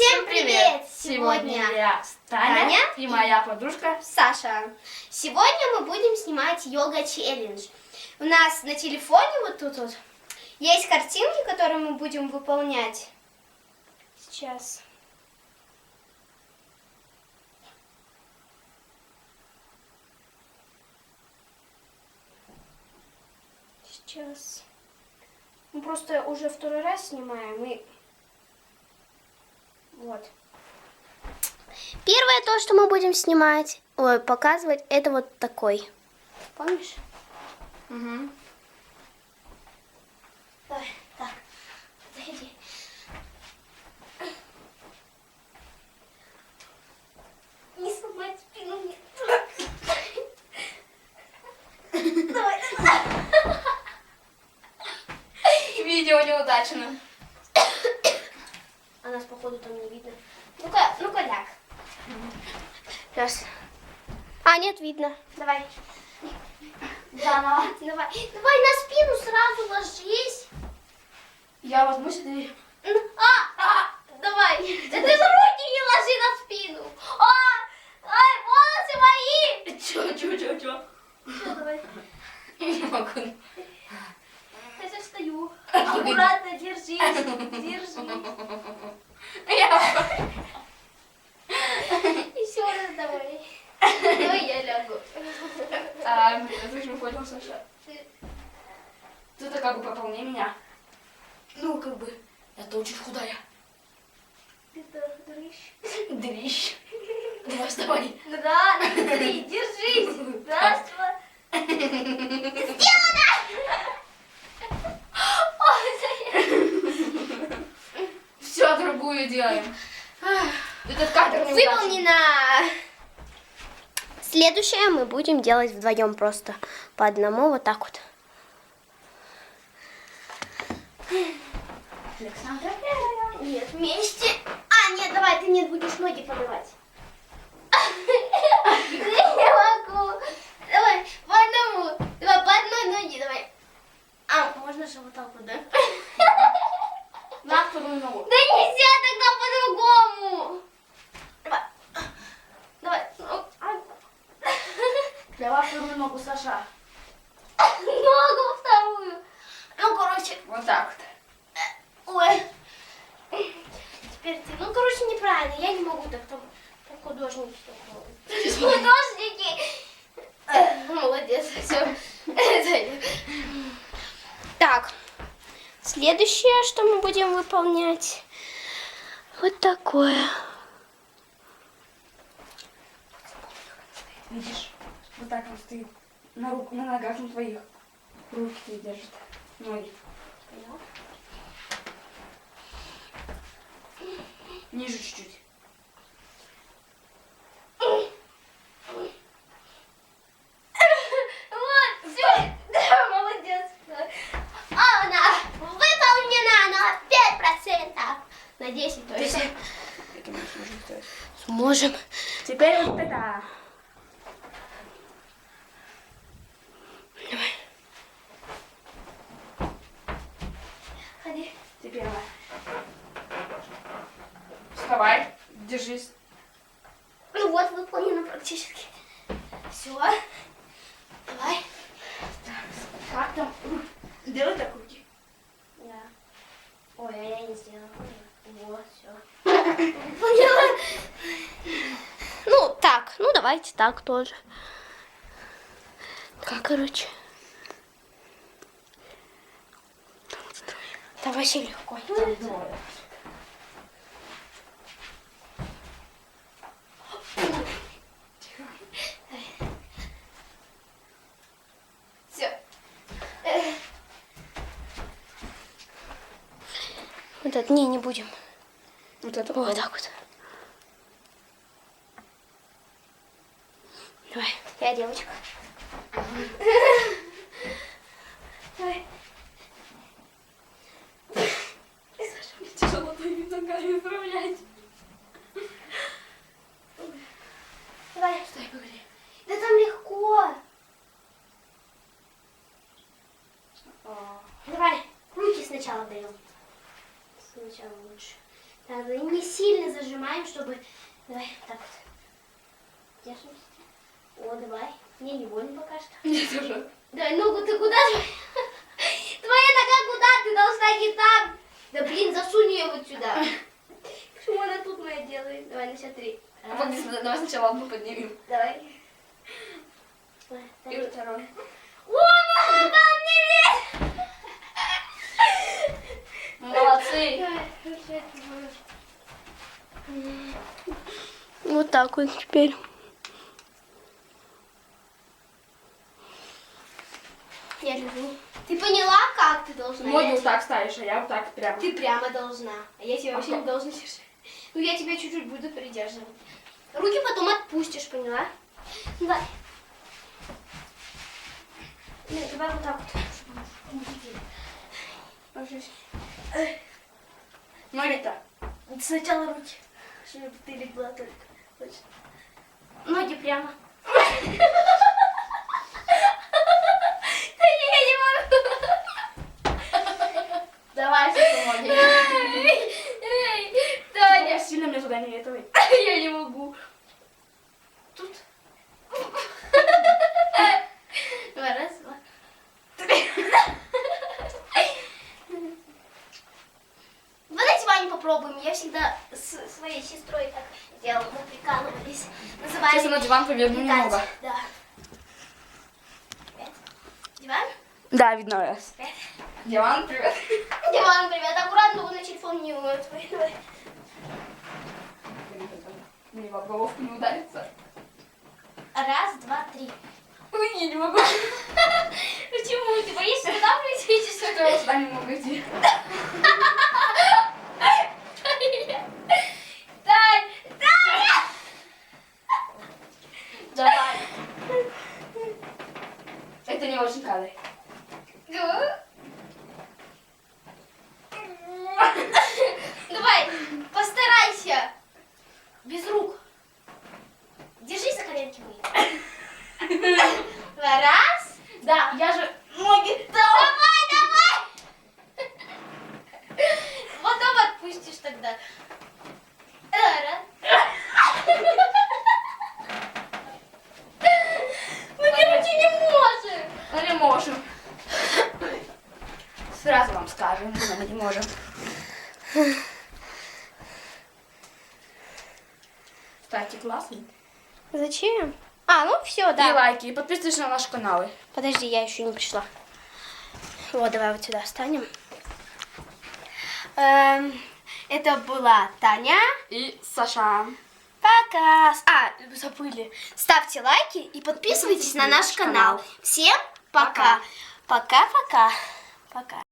Всем привет! Сегодня я Таня, Таня и моя подружка. Саша. Сегодня мы будем снимать йога челлендж. У нас на телефоне вот тут вот есть картинки, которые мы будем выполнять. Сейчас. Сейчас. Мы просто уже второй раз снимаем и Первое то, что мы будем снимать, ой, показывать, это вот такой. Помнишь? Угу. Давай, так, заходи. Не сломать спину мне. Давай, давай. Видео неудачно. А нас, походу, там не видно. Ну-ка, ну-ка, ляг. Раз. А, нет, видно. Давай. Заново. Давай, давай на спину сразу ложись. Я возьмусь и ты... Ну, А, а, давай. Да ты за руки не ложи на спину. А, ай, волосы мои. Чё, чё, чё, чё? Всё, давай. Не могу. Я сейчас стою. Аккуратно, держись. Держи. Я... Еще раз давай. Давай я лягу. А, ты же понял, Саша. Ты-то как бы пополни меня. Ну, как бы, я-то очень худая. Ты-то дрыщ. Дрищ. Давай, вставай. Раз, три, держись. Раз, два. Сделано! Все, другую делаем. Этот кадр не Выполнено! Следующее мы будем делать вдвоем просто по одному вот так вот. Александра Нет, вместе. А, нет, давай, ты не будешь ноги подавать. Не могу. Давай, по одному. Давай, по одной ноге, давай. А, можно же вот так вот, да? На вторую ногу. Да нельзя тогда по-другому. Давай. Давай. Ну, а. Давай вторую ногу, Саша. Ногу вторую. Ну, короче, Вот так вот. ой. Теперь ты. Ну, короче, неправильно. Я не могу так там. Там художники. Художники. Э, Молодец, все. Так. Следующее, что мы будем выполнять. Вот такое. Видишь, так он стоит. На, рук, на ногах на твоих. Руки твои держит. Ноги. Ниже чуть-чуть. Вот, все. Да, молодец. А, она выполнена на 5%. На 10 точно. Это мы сможем сделать. Сможем. Теперь вот это. Ходи. Теперь давай. Вставай. Держись. Ну вот, выполнено практически. Все. Давай. Как там? Делай так руки. Да. Ой, а я не сделала. Вот, все. Поняла? Ну, так. Ну, давайте так тоже. Так, короче. Там вообще легко. Там двое. Все. Вот это, не, не будем. Вот это. Вот так вот. Давай, я девочка. Давай. Саша, мне тяжело твоими ногами управлять. Давай. Стой, погоди. Да там легко. Давай, руки сначала даем. Сначала лучше. Надо не сильно зажимаем, чтобы... Давай, так вот. Держимся. О, давай. Не, не больно пока что. Мне тоже. Давай, ногу ты куда? Твоя нога куда? Ты должна не там. Да блин, засунь ее вот сюда. Почему она тут моя делает? Давай, на счет три. А погоди, давай сначала одну поднимем. Давай. И второй. О, мама, там не видно. Молодцы. Вот так вот теперь. Я лежу. Ты поняла, как ты должна? Я вот так ставишь, а я вот так прямо. Ты прямо должна. А я тебя вообще Ага. не должна держать. Ну, я тебя чуть-чуть буду придерживать. Руки потом отпустишь, поняла? Давай. Нет, давай вот так вот. Ложись. Ноги-то. Сначала руки, чтобы ты легла только. Ноги прямо. Да я не могу. Давай. Эй, Таня. Сильно мне туда не этого. Я не могу. Тут. Давай, раз, два. Давайте попробуем. Я всегда с своей сестрой так делала. Мы прикалывались. Называли Сейчас на диван поверну немного. Да. Диван? Да, видно раз. Пять. Диван, привет. Диван, привет. Аккуратно, вы на телефон не. Давай. Мне в головку не ударится. Раз, два, три. Ой, я не могу. Почему? Ты боишься туда прийти? Что-то я сюда не могу идти. Тань! Таня! Давай. Это не очень кадры. Давай, постарайся. Без рук. Держи за коленки мои. Давай, раз. Да, я же ноги Давай, давай. Потом отпустишь тогда. Давай, раз. Мы, короче, не можем. Мы не можем. Сразу вам скажем, что мы не можем. Кстати, классный. Зачем? А, ну все, И лайки, и подписывайтесь на наши каналы. Подожди, я еще не пришла. Вот, давай вот сюда встанем. Эм, это была Таня. И Саша. Пока. А, забыли. Ставьте лайки и подписывайтесь на наш канал. Всем пока. Пока-пока. Пока.